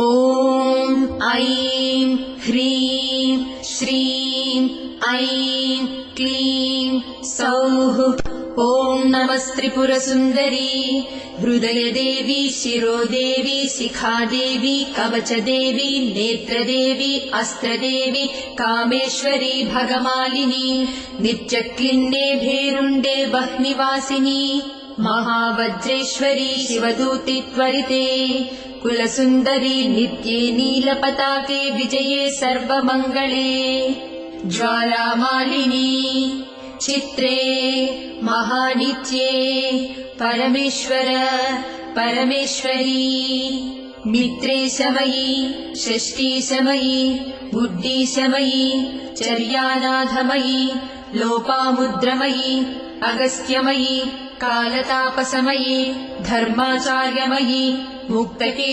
ॐ ऐं ह्रीं श्रीं ऐं क्लीं सौः ॐ नमस्त्रिपुरसुन्दरी हृदयदेवी शिरोदेवी शिखादेवी कवचदेवी नेत्रदेवी अस्त्रदेवी कामेश्वरी भगमालिनी नित्यक्लिन्ने भेरुण्डे वह्निवासिनी महावज्रेश्वरी शिवदूति त्वरिते कुलसुन्दरी नित्ये नीलपताके विजये सर्वमङ्गले। ज्वालामालिनी चित्रे महानित्ये परमेश्वर परमेश्वरी। मित्रे समयी षष्ठी समयी बुद्धि समयी चर्यानाथमयी लोपामुद्रमयी अगस्त्यमयी कालतापसमयी धर्माचार्यमयी मुक्तके